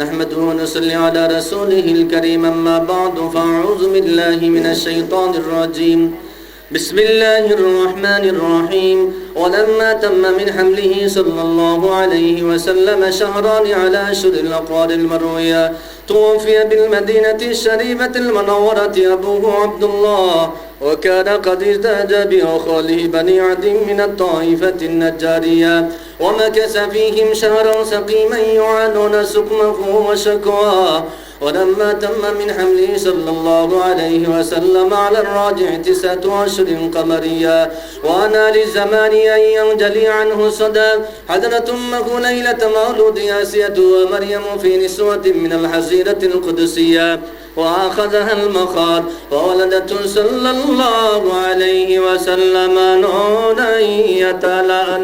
نحمده ونصلي على رسوله الكريم أما بعد فأعوذ بالله من الشيطان الرجيم. بسم الله الرحمن الرحيم. ولما تم من حمله صلى الله عليه وسلم شهران على أشهر الأقوال المروية توفي بالمدينة الشريفة المنورة أبوه عبد الله. وكان قد ازداد بأخاله بني عد من الطائفة النجارية ومكث فيهم شهرا سقيما يعانون سقمه وشكواه ولما تم من حمله صلى الله عليه وسلم على الراجع تسعة أشهر قمرية وأنا للزمان أن ينجلي عنه صدى. حضرت أمه ليلة مولود آسية ومريم في نسوة من الحزيرة القدسية. وأخذها المخاض وولدت صلى الله عليه وسلم نورا يتلألأ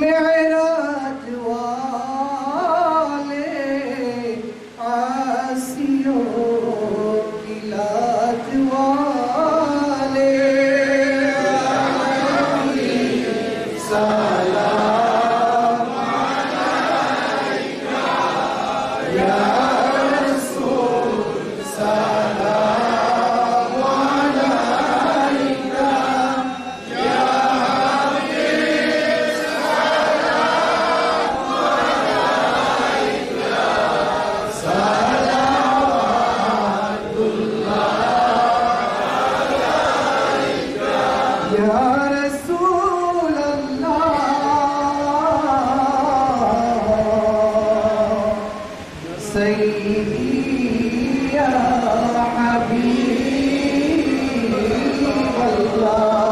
may يا حبيب الله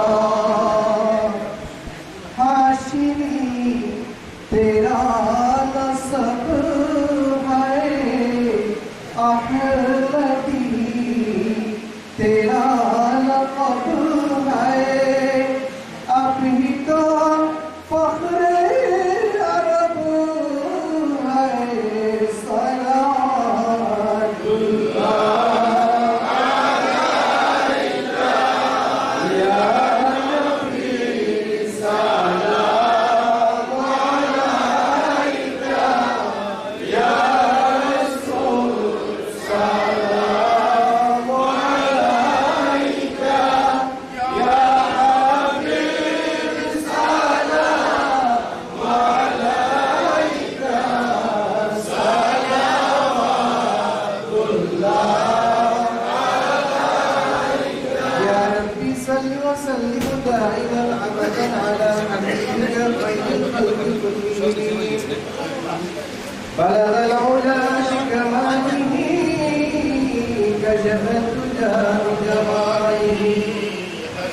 كشفت الدار جواره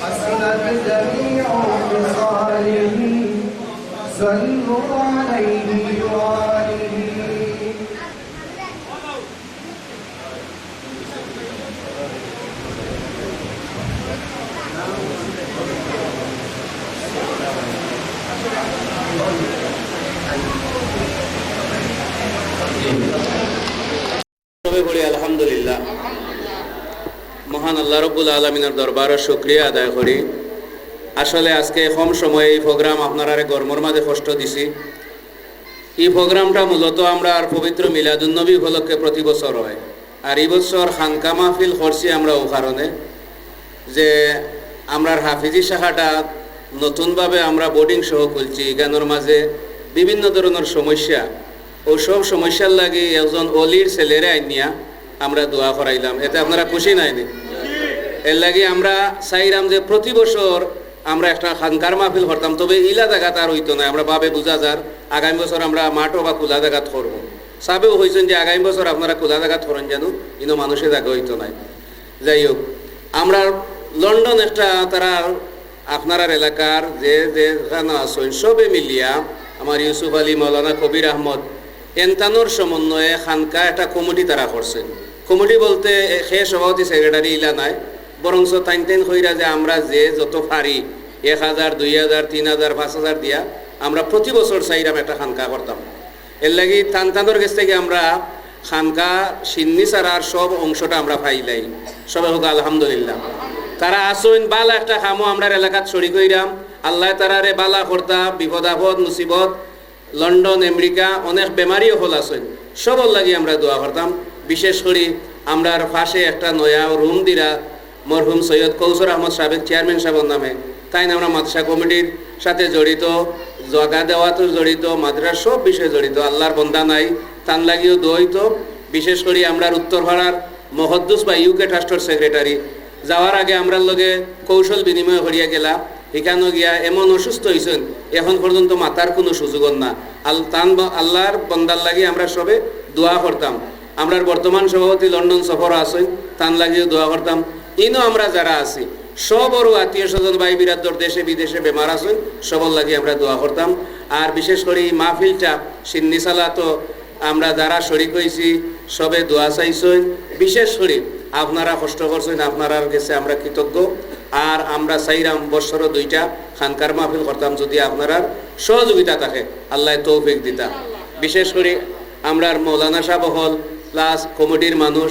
حسنت جميع خصاله صلوا عليه وآله الحمد لله মহান আল্লাহ রব্বুল আলমিনের দরবারের শুক্রিয়া আদায় করি। আসলে আজকে কম সময়ে এই প্রোগ্রাম আপনারা গরমর মাঝে কষ্ট দিছি। এই প্রোগ্রামটা মূলত আমরা আর পবিত্র মিলাদুন্নবী উপলক্ষে প্রতি বছর হয়। আর এই বছর খানকা মাহফিল করছি আমরা ও কারণে যে আমরার হাফিজি শাখাটা নতুনভাবে আমরা বোর্ডিং সহ খুলছি। গানের মাঝে বিভিন্ন ধরনের সমস্যা। ও সব সমস্যার লাগি একজন অলির ছেলেরে আইনিয়া আমরা দোয়া করাইলাম। এতে আপনারা খুশি নাইনি এর লাগি আমরা চাইলাম যে প্রতি বছর আমরা একটা খানকার মাহফিল করতাম তবে ইলা জায়গাত আর হইতো না। আমরা ভাবে বুঝা যার, আগামী বছর আমরা মাঠও বা খোলা জায়গাত করব সাবেও হয়েছেন যে আগামী বছর আপনারা খোলা জায়গাত করেন যেন কিন্তু মানুষের জায়গা হইতো নাই। যাই হোক, আমরা লন্ডন একটা তারা আপনার এলাকার যে যে আছেন, সবে মিলিয়া আমার ইউসুফ আলী, মৌলানা কবির আহমদ, এনতানোর সমন্বয়ে খানকা একটা কমিটি তারা করছেন। কমিটি বলতে সে সভাপতি সেক্রেটারি ইলা নাই। বরংস টাইন টাইন কইরা যে আমরা যে যত পারি, এক হাজার, দুই হাজার, তিন হাজার, পাঁচ হাজার দিয়া আমরা প্রতি বছর চাইরাম একটা খানকা করতাম। এর লাগি টান টানোর কাছ থেকে আমরা খানকা, সিন্নি সারার সব অংশটা আমরা পাইলাই সবাই হোক, আলহামদুলিল্লাহ। তারা আসইন বালা একটা খামো আমরা এলাকাত ছড়ি কইরাম। আল্লাহ তারারে বালা কর্তা বিপদ আপদ মুসিবত লন্ডন, আমেরিকা, অনেক বেমারিও হল আসইন সবর লাগি আমরা দোয়া করতাম। বিশেষ করে আমরার পাশে একটা নয়া রুম দিরা মরহুম সৈয়দ কৌসর আহমদ সাবেক চেয়ারম্যান সাহেবের নামে। তাই আমরা মাদ্রাসা কমিটির সাথে জড়িত, জগা দেওয়াতো জড়িত মাদ্রাসার সব বিষয়ে জড়িত, আল্লাহর বন্দা নাই। তান লাগিও দইত বিশেষ করে আমরার উত্তর ভাড়ার মহদ্দুস বা ইউকে ট্রাস্টর সেক্রেটারি। যাওয়ার আগে আমরার লগে কৌশল বিনিময় করিয়া গেলা। এখানে গিয়া এমন অসুস্থ হয়েছেন এখন পর্যন্ত মাতার কোনো সুযোগ না। আল তান আল্লাহর বন্দার লাগি আমরা সবে দোয়া করতাম। আমরার বর্তমান সভাপতি লন্ডন সফর আসেন তান লাগিয়ে দোয়া করতাম। ইনো আমরা যারা আছি সবরও আত্মীয় স্বজন, ভাই বিরাদর দেশে বিদেশে বেমার আছেন, সবর লাগি আমরা দোয়া করতাম। আর বিশেষ করে এই মাহফিলটা সিন্নি সালা তো আমরা যারা শরিক হয়েছি, সবে দোয়া চাইছেন। বিশেষ করে আপনারা কষ্ট করছেন আপনার কাছে আমরা কৃতজ্ঞ। আর আমরা চাইরাম বছর দুইটা খানকার মাহফিল করতাম যদি আপনার সহযোগিতা থাকে, আল্লাহ তৌফিক দিতা। বিশেষ করে আমরা মৌলানা সাহেব হল, প্লাস কমিটির মানুষ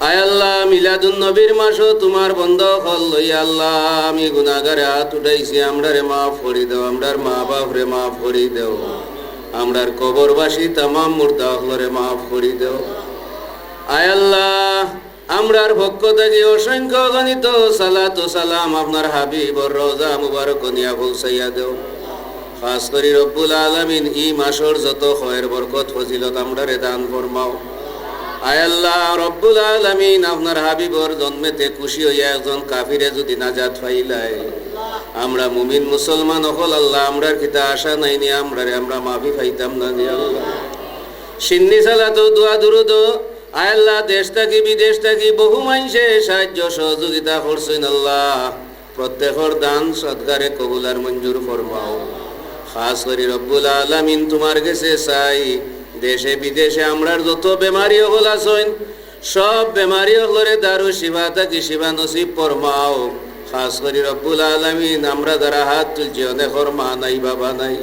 আয় আল্লাহ, মিলাদুন নবীর মাসও তোমার বন্ধ হল লইয়া আল্লাহ, আমি গুনাগারে হাত উঠাইছি, আমরারে মাফ করি দেও, আমরার মা বাপ রে মাফ করি দেও। আমরার কবরবাসী তামাম মুর্দা হলরে মাফ করি দেও। আয় আল্লাহ, আমরার পক্ষ থেকে অসংখ্য গণিত, সালাত সালাম আপনার হাবিবর রোজা মুবারক নিয়া পৌঁছাইয়া দেও। খাস করি রব্বুল আলমিন ই মাসর যত খয়ের বরকত, ফজিলত আমরারে দান ফরমাও। আয় আল্লাহ রব্বুল আলমিন, আপনার হাবিবর জন্মেতে খুশি হইয়া একজন কাফিরে যদি নাজাত পাইলাই আমরা মুমিন মুসলমান হল আল্লাহ, আমরার কিতা আশা নাই নি, আমরারে আমরা মাফি পাইতাম না আল্লাহ। সিন্নি সালাত দোয়া দুরুদ, আয় আল্লাহ, দেশ থাকি বিদেশ থাকি বহু মানুষে সাহায্য সহযোগিতা করছেন আল্লাহ। প্রত্যেকর দান সৎকারে কবুলার মঞ্জুর ফরমাও। খাস করি রব্বুল আলামিন, তোমার কাছে চাই দেশে বিদেশে আমরার যত বেমারি হল আছেন, সব বেমারি হলরে দারু শিবা থাকি শিবা নসিব ফরমাও। খাস করি রব্বুল আলামিন, আমরা দ্বারা হাত তুলছি অনেকর মা নাই, বাবা নাই।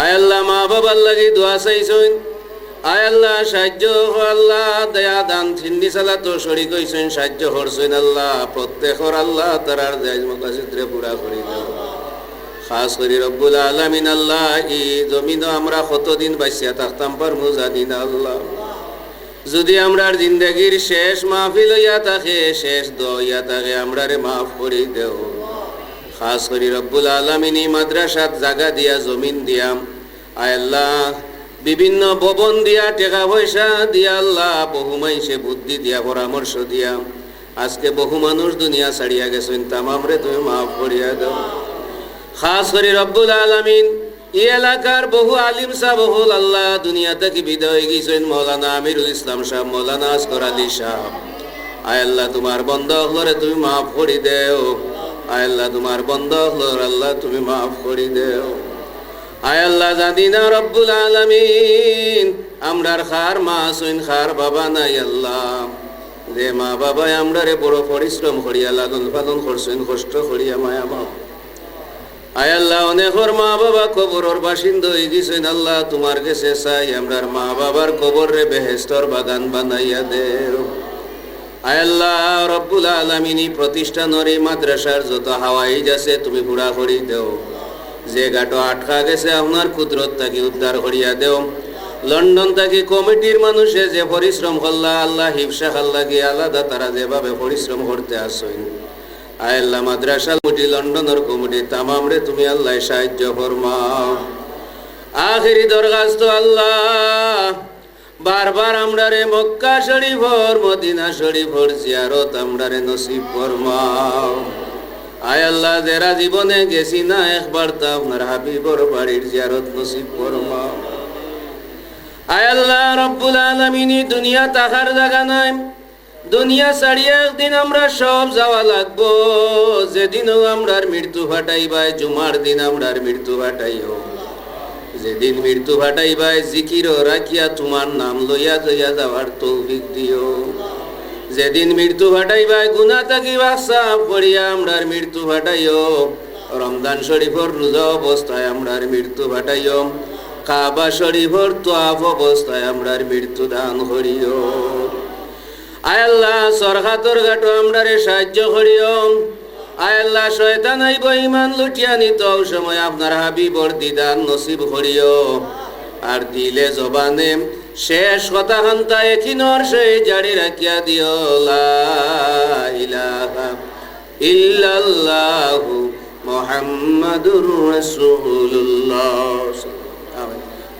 আয় আল্লাহ, মা বাবার লাগি দোয়া চাইছেন। আয় আল্লাহ, সাহায্য আল্লাহ, দয়া দান ছিন্নি চালা তো শরিক হইছেন সাহায্য করছেন আল্লাহ প্রত্যেকর আল্লাহ তারার জায়জ মকাসিদ্রে পুরা করি দাও খাস করে রব্বুল আলমিন, আল্লাহ ই জমিন আমরা কতদিন বাঁচিয়া থাকতাম পারমু জানি না, আল্লাহ। যদি আমরার জিন্দগির শেষ মাহফিল হইয়া থাকে, শেষ দইয়া থাকে, আমরারে মাফ করে দেও। খাস করে রব্বুল আলমিনী মাদ্রাসাত জাগা দিয়া, জমিন দিয়াম আয় আল্লাহ, বিভিন্ন ভবন দিয়া, টাকা পয়সা দিয়া, আল্লাহ, বহু মাইসে বুদ্ধি দিয়া, পরামর্শ দিয়া। আজকে বহু মানুষ দুনিয়া ছাড়িয়া গেছেন, তামামরে তুমি মাফ করিয়া দাও। খাস করে রব্বুল আলমিন, এই এলাকার বহু আলিম সাহ বহুল আল্লাহ দুনিয়া থেকে বিদায় হয়ে মৌলানা আমিরুল ইসলাম সাহ মৌলানা আসকর আলী সাহ আয় আল্লাহ, তোমার বন্ধ হলরে তুমি মাফ করি দেও। আয় আল্লাহ, তোমার বন্ধ হলর আল্লাহ তুমি মাফ করি দেও। আয় আল্লাহ, জানি না রব্বুল আলমিন, আমরার খার মা সইন খার বাবা নাই আল্লাহ। যে মা বাবাই আমরারে বড় পরিশ্রম করিয়া লালন পালন করছেন, কষ্ট করিয়া মায়া বাবা আয় আল্লাহ অনেকর মা বাবা কবরের বাসিন্দা হয়ে গেছেন। আল্লাহ তোমার কাছে চাই আমরার মা বাবার কবর রে বেহেস্তর বাগান বানাইয়া দে আয় আল্লাহ, রব্বুল আলমিনী প্রতিষ্ঠানের এই মাদ্রাসার যত হাওয়াই আছে, তুমি পুরা করি দেও। যে গাটো আটকা গেছে, আপনার কুদরত তাকে উদ্ধার করিয়া দেও। লন্ডন থেকে কমিটির মানুষে যে পরিশ্রম করলা, আল্লাহ হিফসা খাল্লা গিয়ে আলাদা তারা যেভাবে পরিশ্রম করতে আসেন। আল্লাহ মাদ্রাসা কমিটি লন্ডনের কমিটি তামাম রে তুমি আল্লাহ সাহায্য ফরমাও আখেরি দরখাস্ত আল্লাহ, বারবার আমরা রে মক্কা শরীফর, মদিনা শরীফর জিয়ারত আমরা রে নসিব ফরমাও। আয় আল্লাহ যারা জীবনে গেছি না, একবার তা আপনার হাবিবর বাড়ির জিয়ারত নসিব ফরমাও। আয় আল্লাহ রব্বুল আলমিনী দুনিয়া তাহার জায়গা নাই। দুনিয়া ছাড়িয়ে একদিন আমরা সব যাওয়া লাগবো। যেদিনও আমরার মৃত্যু ফাটাইবাই জুমার দিন আমরার মৃত্যু ফাটাইও যেদিন মৃত্যু ফাটাইবাই জিকির রাখিয়া তোমার নাম লইয়া লইয়া যাওয়ার তৌফিক দিও। যেদিন মৃত্যু ফাটাইবাই গুনা থাকিবা সাফ করিয়া আমরার মৃত্যু ফাটাইও রমজান শরীফর রোজা অবস্থায় আমরার মৃত্যু ফাটাইও কাবা শরীফর তোয়াফ অবস্থায় আমরার মৃত্যু দান করিও। আয় আল্লাহ সরকাতর গাটো আমরারে সাহায্য করিও। আয় আল্লাহ, শয়তান আইব ইমান লুটিয়া নিত সময় আপনার হাবিবর দিদান নসিব করিও। আর দিলে জবানে শেষ কথা খান্তা এখিনর সেই জারি রাখিয়া দিও। ইলাহা ইল্লাল্লাহু মুহাম্মাদুর রাসূলুল্লাহ।